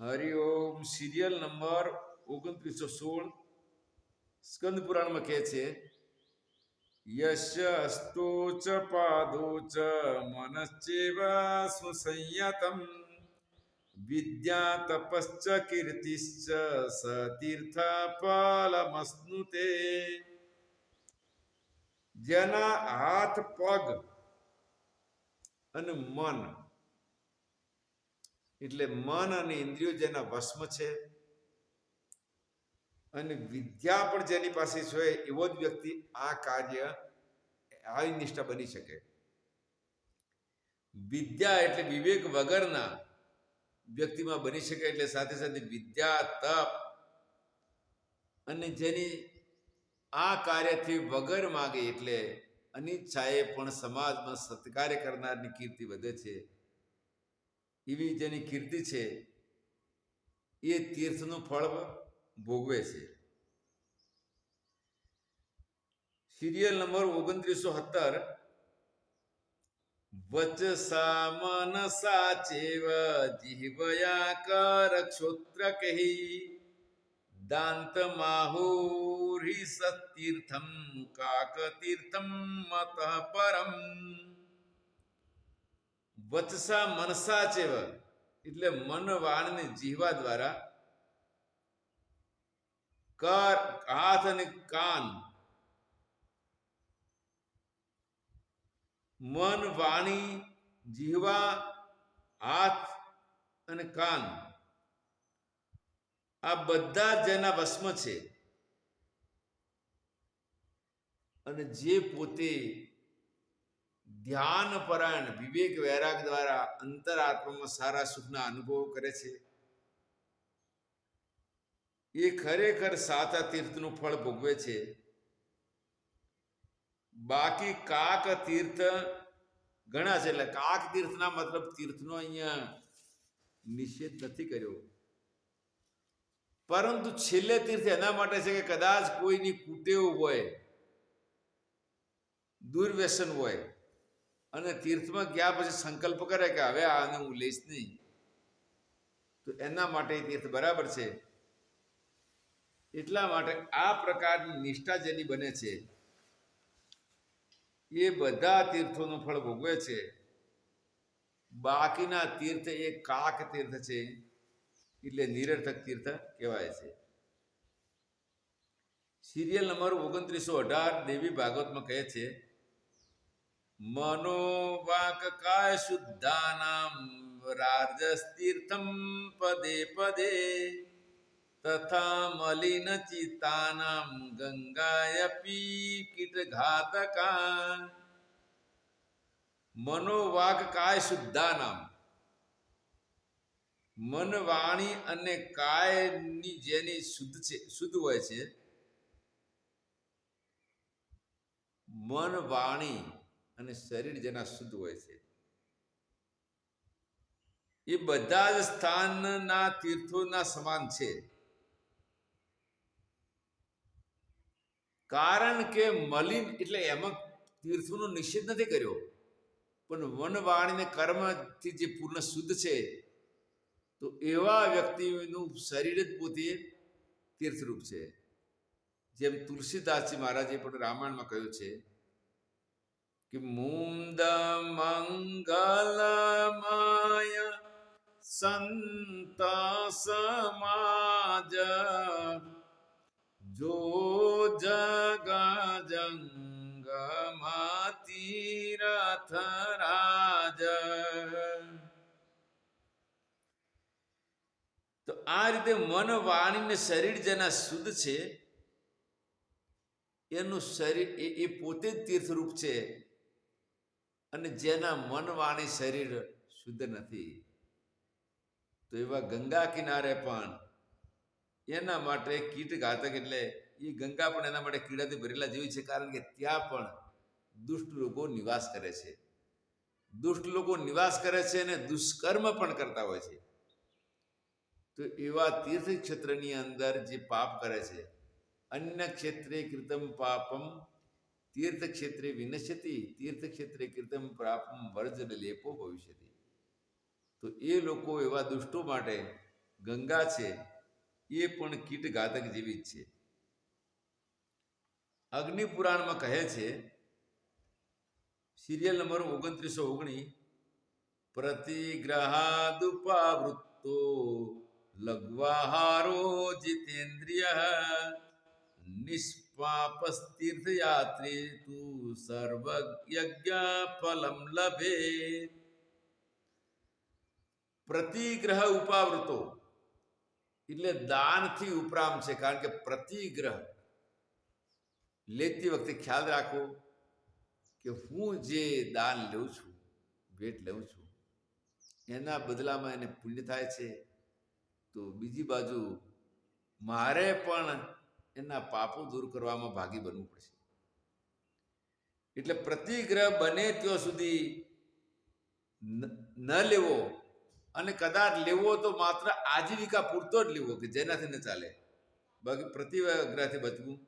Hariom serial number ઓગણત્રીસો સોળ સ્કંદ પુરાણમાં કહે છે, યશ અસ્તો ચ પાદો ચ મનશ્ચેવ સુસંયતમ વિદ્યા તપશ્ચ કીર્તિશ્ચ સ તીર્થ ફલમસ્નુતે જેના હાથ, પગ અને મન એટલે મન અને ઇન્દ્રિયો જેના વસ્મ છે. અને વિદ્યા પણ જેની પાસે છે એવો જ વ્યક્તિ આ કાર્ય આવી નિષ્ઠા બની શકે. વિદ્યા એટલે વિવેક વગરના વ્યક્તિમાં બની શકે એટલે સાથે સાથે વિદ્યા, તપ અને જેની આ કાર્યથી વગર માગે એટલે અનિચ્છાએ પણ સમાજમાં સત્કાર્ય કરનારની કીર્તિ વધે છે. એવી જેની કીર્તિ છે, એ તીર્થનું ફળ ભોગવે છે. સિરિયલ નંબર ઓગણત્રીસો સત્તર. વચસા મનસા ચેવ જીવયા કર ક્ષોત્ર કહી દાંત માહુરી સતીર્થમ કાક તીર્થમ મત પરમ. વચસા મનસા ચેવ. એટલે મન વાણને જીહવા દ્વારા કર, હાથ અને કાન. મન વાણી જીહવા, હાથ અને કાન. આ બધા જેના વસ્મ છે. અને જે પોતે ધ્યાન પરાયણ વિવેક વૈરાગ દ્વારા અંતરાત્મામાં સારા સુખના અનુભવો કરે છે. એ ખરેખર સાચા તીર્થનું ફળ ભોગવે છે. બાકી કાક તીર્થ ઘણા છે એટલે કાક તીર્થના મતલબ તીર્થનો અહીંયા નિષેધ નથી કર્યો. પરંતુ છેલ્લે તીર્થ એના માટે છે કે કદાચ કોઈની કુટેવ હોય, દુર્વ્યસન હોય અને તીર્થમાં ગયા પછી સંકલ્પ કરે કે હવે આને હું લઈશ નહીં. તો એના માટે તીર્થ બરાબર છે. એટલા માટે આ પ્રકારની નિષ્ઠા જેની બને છે, એ બધા તીર્થોનું ફળ ભોગવે છે. બાકીના તીર્થ એ કાક તીર્થ છે, એટલે નિરર્થક તીર્થ કહેવાય છે. સિરિયલ નંબર ઓગણત્રીસો અઢાર દેવી ભાગવતમાં કહે છે મનોવાક કાય શુદ્ધાનામ રાજસ્તીર્થમ પદે પદે તથા મલિન ચિત્તાનામ ગંગાયપી કીટઘાતકા. મનોવાક કાય શુદ્ધાનામ મન વાણી અને કાયની જેની શુદ્ધ છે, શુદ્ધ હોય છે. મન વાણી અને શરીર જેના શુદ્ધ હોય છે. એ બધા જ સ્થાનના તીર્થોના સમાન છે. કારણ કે મલિન એટલે એમાં તીર્થોનો નિષેધ નથી કર્યો. પણ વન વાણીને કર્મથી જે પૂર્ણ શુદ્ધ છે, તો એવા વ્યક્તિનું શરીર જ પોતે તીર્થરૂપ છે. જેમ તુલસીદાસજી મહારાજે પણ રામાયણમાં કહ્યું છે મુંદ મંગલમાય સંત સમાજ જો જગ જંગમા તીરથ રાજ તો આ રીતે મન વાણી ને શરીર જેના શુદ્ધ છે એનું શરીર એ પોતે જ તીર્થરૂપ છે અને જેના મન વાણી શરીર શુદ્ધ નથી. તો એવા ગંગા કિનારે પણ એના માટે કીટ ઘાતક એટલે એ ગંગા પણ એના માટે કીડાથી ભરેલા જેવી છે, કારણ કે ત્યાં પણ દુષ્ટ લોકો નિવાસ કરે છે. દુષ્ટ લોકો નિવાસ કરે છે અને દુષ્કર્મ પણ કરતા હોય છે. તો એવા તીર્થ ક્ષેત્રની અંદર જે પાપ કરે છે, અન્ય ક્ષેત્રે કૃતમ પાપમ તીર્થ ક્ષેત્રે વિનશ્યતિ, તીર્થક્ષેત્રે ક્ષેત્રે પ્રાપમ વર્જન લેપો ભવિષ્યતિ. તો એ લોકો એવા દુષ્ટો માટે ગંગા છે, એ પણ કીટ ઘાતક જેવી જ છે. અગ્નિપુરાણમાં કહે છે, સિરિયલ નંબર ઓગણત્રીસો ઓગણીસ પ્રતિગ્રહાદુપાવૃત્તો લગ્વાહારો જીતેન્દ્રિય નિષ્પાપસ્તીર્થયાત્રી તું સર્વયજ્ઞ ફલમ લભે પ્રતિગ્રહ ઉપાવૃતો એટલે દાનથી ઉપરામ છે કારણ કે પ્રતિગ્રહ લેતી વખતે ખ્યાલ રાખો કે હું જે દાન લઉં છું ભેટ લઉં છું એના બદલામાં એને પુણ્ય થાય છે તો બીજી બાજુ મારે પણ એના પાપો દૂર કરવામાં ભાગી બનવું પડશે. એટલે પ્રતિગ્રહ બને ત્યાં સુધી ન- લેવો અને કદાચ લેવો તો માત્ર આજીવિકા પૂરતો જ લેવો કે જેનાથી ન ચાલે. બાકી પ્રતિગ્રહથી બચવું.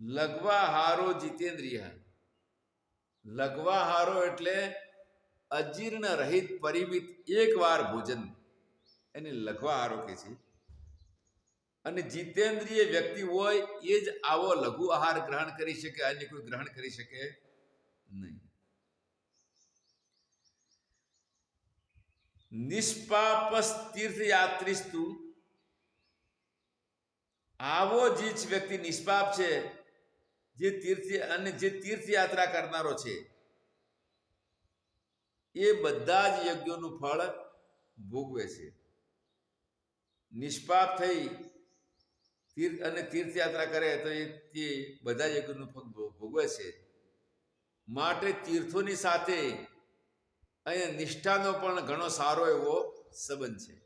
લગવાહારો જીતેન્દ્રિય. લગવાહારો એટલે અજીર્ણ રહિત પરિમિત એકવાર ભોજન. એને લઘવાહારો કે છે. અને જીતેન્દ્રિય વ્યક્તિ હોય એ જ આવો લઘુ આહાર ગ્રહણ કરી શકે, અન્ય કોઈ ગ્રહણ કરી શકે નહીં. નિષ્પાપસ તીર્થયાત્રીસ્તુ, આવો જે વ્યક્તિ નિષ્પાપ છે, જે તીર્થ અને જે તીર્થયાત્રા કરનારો છે, એ બધા જ યજ્ઞોનું ફળ ભોગવે છે. નિષ્પાપ થઈ તીર્થ અને તીર્થયાત્રા કરે તો એ તે બધા યજ્ઞનું ફળ ભોગવે છે. માટે તીર્થોની સાથે અહીંયા નિષ્ઠાનો પણ ઘણો સારો એવો સંબંધ છે.